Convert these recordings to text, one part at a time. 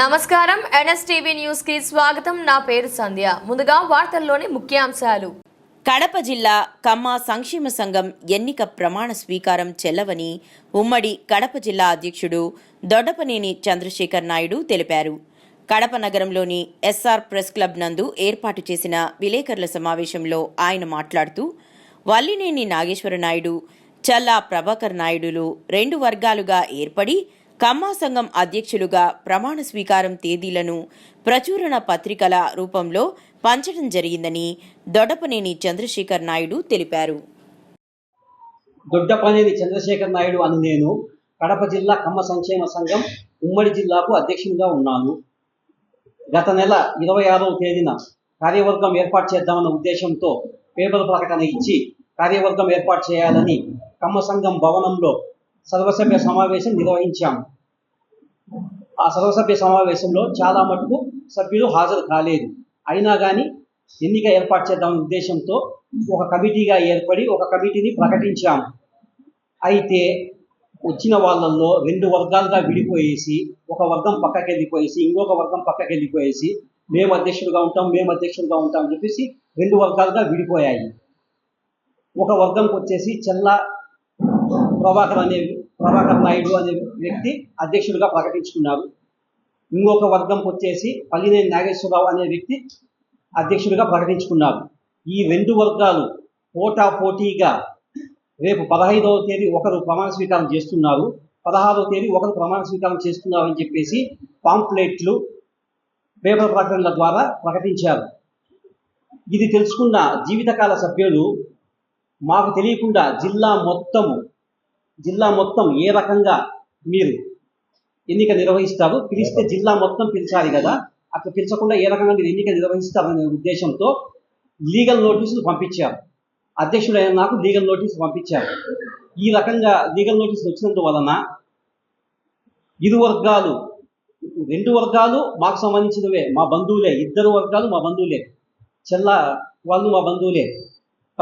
నమస్కారం. ఎన్ఎస్టీవీ న్యూస్కి స్వాగతం. నా పేరు సంధ్య. ముందుగా వార్తల్లోని ముఖ్యాంశాలు. కడప జిల్లా కమ్మ సంక్షేమ సంఘం ఎన్నిక ప్రమాణ స్వీకారం చెల్లవని ఉమ్మడి కడప జిల్లా అధ్యక్షుడు దొడ్డపనేని చంద్రశేఖర్ నాయుడు తెలిపారు. కడప నగరంలోని ఎస్ఆర్ ప్రెస్ క్లబ్ నందు ఏర్పాటు చేసిన విలేకరుల సమావేశంలో ఆయన మాట్లాడుతూ వల్లినేని నాగేశ్వర నాయుడు చల్లా ప్రభాకర్ నాయుడులు రెండు వర్గాలుగా ఏర్పడి కమ్మా సంఘం అధ్యక్షులుగా ప్రమాణ స్వీకారం తేదీలను ప్రచురణ పత్రికల రూపంలో పంచడం జరిగిందని దొడపనేని చంద్రశేఖర్ నాయుడు తెలిపారు. దొడ్డపనేని చంద్రశేఖర్ నాయుడు అని నేను కడప జిల్లా కమ్మ సంక్షేమ సంఘం ఉమ్మడి జిల్లాకు అధ్యక్షునిగా ఉన్నాను. గత నెల ఇరవై ఆరవ తేదీన కార్యవర్గం ఏర్పాటు చేద్దామన్న ఉద్దేశంతో పేపర్ ప్రకటన ఇచ్చి కార్యవర్గం ఏర్పాటు చేయాలని కమ్మ సంఘం భవనంలో సర్వసభ్య సమావేశం నిర్వహించాము ఆ సర్వసభ్య సమావేశంలో చాలా మటుకు సభ్యులు హాజరు కాలేదు. అయినా కానీ ఎన్నిక ఏర్పాటు చేద్దాం ఉద్దేశంతో ఒక కమిటీగా ఏర్పడి ఒక కమిటీని ప్రకటించాము అయితే వచ్చిన వాళ్ళల్లో రెండు వర్గాలుగా విడిపోయేసి ఒక వర్గం పక్కకి వెళ్ళిపోయేసి ఇంకొక వర్గం పక్కకి వెళ్ళిపోయేసి మేము అధ్యక్షులుగా ఉంటాం మేము అధ్యక్షులుగా ఉంటాం అని చెప్పేసి రెండు వర్గాలుగా విడిపోయాయి. ఒక వర్గంకి వచ్చేసి చెల్ల ప్రభాకర్ అనే ప్రభాకర్ నాయుడు అనే వ్యక్తి అధ్యక్షుడిగా ప్రకటించుకున్నారు. ఇంకొక వర్గంకి వచ్చేసి పల్లినేని నాగేశ్వరరావు అనే వ్యక్తి అధ్యక్షుడిగా ప్రకటించుకున్నారు. ఈ రెండు వర్గాలు పోటా పోటీగా రేపు పదహైదవ తేదీ ఒకరు ప్రమాణ స్వీకారం చేస్తున్నారు. పదహారవ తేదీ ఒకరు ప్రమాణ స్వీకారం చేస్తున్నారు అని చెప్పేసి పాంప్లెట్లు పేపర్ ప్రకటనల ద్వారా ప్రకటించారు. ఇది తెలుసుకున్న జీవితకాల సభ్యులు మాకు తెలియకుండా జిల్లా మొత్తము జిల్లా మొత్తం ఏ రకంగా మీరు ఎన్నిక నిర్వహిస్తారు పిలిస్తే జిల్లా మొత్తం పిలిచాలి కదా. అట్లా పిలిచకుండా ఏ రకంగా మీరు ఎన్నిక నిర్వహిస్తారనే ఉద్దేశంతో లీగల్ నోటీసులు పంపించారు. అధ్యక్షుడైన నాకు లీగల్ నోటీసు పంపించారు. ఈ రకంగా లీగల్ నోటీసులు వచ్చినందువలన ఇరు వర్గాలు రెండు వర్గాలు మాకు సంబంధించినవే మా బంధువులే ఇద్దరు వర్గాలు మా బంధువులే చెల్ల వాళ్ళు మా బంధువులే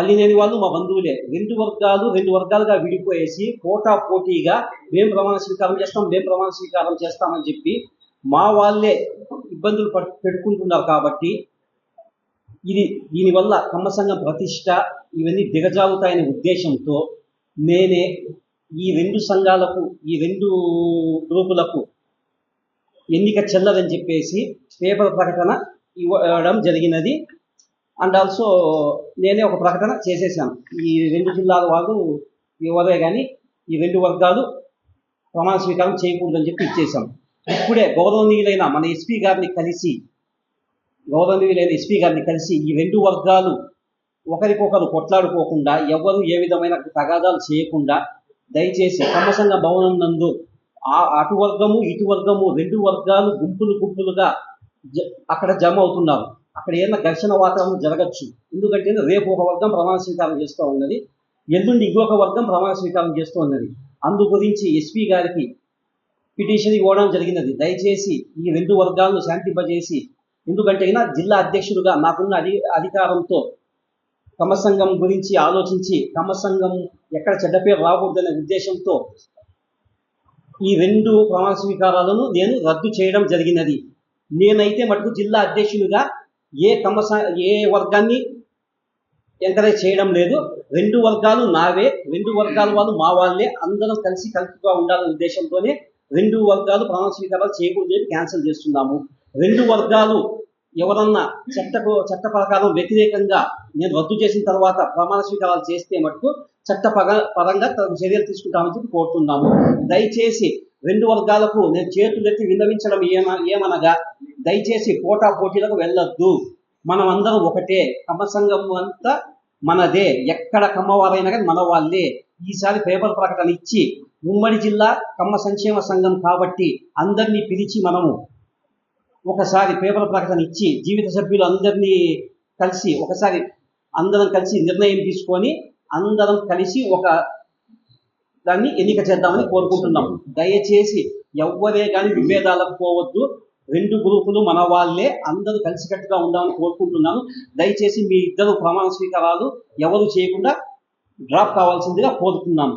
పల్లినేని వాళ్ళు మా బంధువులే. రెండు వర్గాలు రెండు వర్గాలుగా విడిపోయేసి పోటా పోటీగా మేము ప్రమాణ స్వీకారం చేస్తాం మేము ప్రమాణ స్వీకారం చేస్తామని చెప్పి మా వాళ్ళే ఇబ్బందులు పెట్టుకుంటున్నారు కాబట్టి ఇది దీనివల్ల కమ్మ సంఘం ప్రతిష్ట ఇవన్నీ దిగజాగుతాయనే ఉద్దేశంతో నేనే ఈ రెండు సంఘాలకు ఈ రెండు గ్రూపులకు ఎన్నిక చెల్లదని చెప్పేసి పేపర్ ప్రకటన ఇవ్వడం జరిగినది. అండ్ ఆల్సో నేనే ఒక ప్రకటన చేసేసాను ఈ రెండు జిల్లాల వాళ్ళు ఎవరే కానీ ఈ రెండు వర్గాలు ప్రమాణ స్వీకారం చేయకూడదని చెప్పి ఇచ్చేసాం ఇప్పుడే గౌరవనీయులైన మన ఎస్పీ గారిని కలిసి గౌరవనీయులైన ఎస్పీ గారిని కలిసి ఈ రెండు వర్గాలు ఒకరికొకరు కొట్లాడుకోకుండా ఎవరు ఏ విధమైన తగాదాలు చేయకుండా దయచేసి కమ్మసంగ భవనం నందు ఆ అటు వర్గము ఇటు వర్గము రెండు వర్గాలు గుంపులు గుంపులుగా జ- అక్కడ జమ అవుతున్నారు. అక్కడ ఏదైనా ఘర్షణ వాతావరణం జరగచ్చు. ఎందుకంటే రేపు ఒక వర్గం ప్రమాణ స్వీకారం చేస్తూ ఉన్నది. ఎల్లుండి ఇంకొక వర్గం ప్రమాణ స్వీకారం చేస్తూ ఉన్నది. అందు గురించి ఎస్పీ గారికి పిటిషన్ ఇవ్వడం జరిగినది. దయచేసి ఈ రెండు వర్గాలను శాంతింపజేసి ఎందుకంటే అయినా జిల్లా అధ్యక్షుడుగా నాకున్న అధి అధికారంతో కమ్మ సంఘం గురించి ఆలోచించి కమ్మ సంఘం ఎక్కడ చెడ్డ పేరు రాకూడదనే ఉద్దేశంతో ఈ రెండు ప్రమాణ స్వీకారాలను నేను రద్దు చేయడం జరిగినది. నేనైతే మటుకు జిల్లా అధ్యక్షునిగా ఏ కమ్మ ఏ వర్గాన్ని ఎంకరేజ్ చేయడం లేదు. రెండు వర్గాలు నావే. రెండు వర్గాల వాళ్ళు మా వాళ్ళే. అందరం కలిసి కలుపుగా ఉండాలనే ఉద్దేశంతోనే రెండు వర్గాలు ప్రమాణ స్వీకారాలు చేయకూడదు చెప్పి క్యాన్సిల్ చేస్తున్నాము. రెండు వర్గాలు ఎవరన్నా చట్టకు చట్ట ప్రకారం వ్యతిరేకంగా నేను రద్దు చేసిన తర్వాత ప్రమాణ స్వీకారాలు చేస్తే మటుకు చట్ట పరంగా తగు చర్యలు తీసుకుంటామని చెప్పి కోరుతున్నాము. దయచేసి రెండు వర్గాలకు నేను చేతులెత్తి విన్నవించడం ఏమ ఏమనగా దయచేసి పోటా పోటీలకు వెళ్ళొద్దు. మనం అందరం ఒకటే. కమ్మ సంఘం అంతా మనదే. ఎక్కడ కమ్మవారైనా కానీ మన వాళ్ళే ఈసారి పేపర్ ప్రకటన ఇచ్చి ఉమ్మడి జిల్లా కమ్మ సంక్షేమ సంఘం కాబట్టి అందరినీ పిలిచి మనము ఒకసారి పేపర్ ప్రకటన ఇచ్చి జీవిత సభ్యులు అందరినీ కలిసి ఒకసారి అందరం కలిసి నిర్ణయం తీసుకొని అందరం కలిసి ఒక దాన్ని ఎన్నిక చేద్దామని కోరుకుంటున్నాం దయచేసి ఎవ్వరే కానీ విభేదాలకు పోవద్దు. రెండు గ్రూపులు మన వాళ్ళే అందరూ కలిసికట్టుగా ఉండాలని కోరుకుంటున్నాను. దయచేసి మీ ఇద్దరు ప్రమాణ స్వీకారాలు ఎవరు చేయకుండా డ్రాప్ కావాల్సిందిగా కోరుతున్నాను.